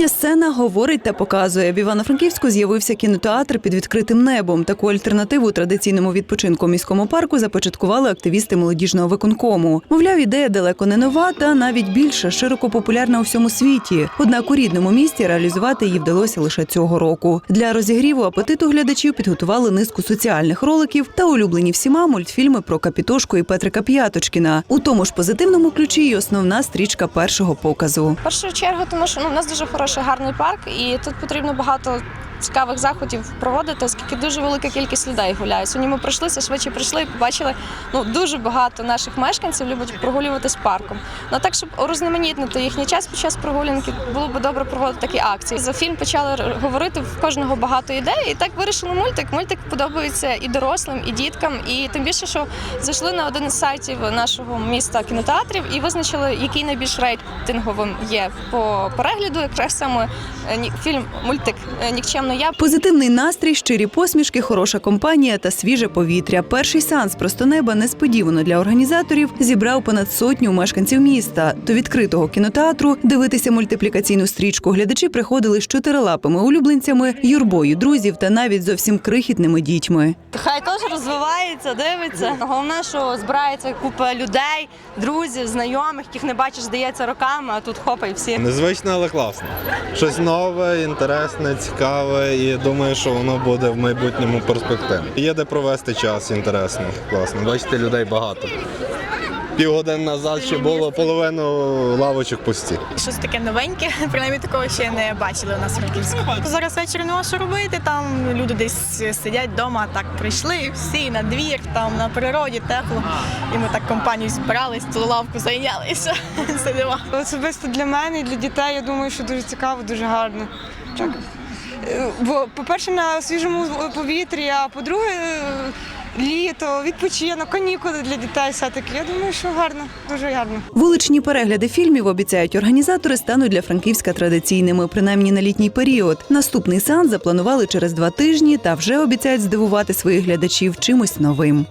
Їхня сцена говорить та показує. В Івано-Франківську з'явився кінотеатр під відкритим небом. Таку альтернативу традиційному відпочинку міському парку започаткували активісти молодіжного виконкому. Мовляв, ідея далеко не нова, та навіть більше широко популярна у всьому світі. Однак у рідному місті реалізувати її вдалося лише цього року. Для розігріву апетиту глядачів підготували низку соціальних роликів та улюблені всіма мультфільми про Капітошку і Петрика П'яточкіна. У тому ж позитивному ключі й основна стрічка першого показу. Першу чергу, тому що ну, у нас дуже хороший гарний парк, і тут потрібно багато цікавих заходів проводити, оскільки дуже велика кількість людей гуляє. Сьогодні ми пройшлися, швидше прийшли і побачили ну дуже багато наших мешканців люблять прогулюватись парком. Ну так, щоб урізноманітнити їхній час під час прогулянки, було б добре проводити такі акції. За фільм почали говорити в кожного багато ідей, і так вирішили мультик. Мультик подобається і дорослим, і діткам. І тим більше, що зайшли на один із сайтів нашого міста кінотеатрів і визначили, який найбільш рейтинговим є по перегляду. Якраз саме е, фільм мультик е, Нікчемно я. Позитивний настрій, щирі посмішки, хороша компанія та свіже повітря. Перший сеанс просто неба несподівано для організаторів зібрав понад сотню мешканців міста. До відкритого кінотеатру дивитися мультиплікаційну стрічку глядачі приходили з чотирилапими улюбленцями, юрбою друзів та навіть зовсім крихітними дітьми. Хай теж розвивається, дивиться. Головне, що збирається купа людей, друзів, знайомих, яких не бачиш, здається, роками, а тут хопа і всі. Незвично, але класно. Щось нове, інтересне, цікаве, і думаю, що воно буде в майбутньому перспективі. Є де провести час інтересно, класно. Бачите, людей багато. Півгодини назад ще було половину лавочок пусті. Щось таке новеньке, принаймні такого ще не бачили у нас в Франківську. Зараз вечір нема що робити. Там люди десь сидять вдома, так прийшли всі на двір, там на природі тепло. І ми так компанію збирались, ту лавку зайняли і все, сидимо. Особисто для мене і для дітей, я думаю, що дуже цікаво, дуже гарно. Так. Е, Бо, по-перше, на свіжому повітрі, а по-друге, е, літо, відпочинок, канікули для дітей все-таки. Я думаю, що гарно, дуже гарно. Вуличні перегляди фільмів обіцяють організатори стануть для Франківська традиційними, принаймні на літній період. Наступний сеанс запланували через два тижні та вже обіцяють здивувати своїх глядачів чимось новим.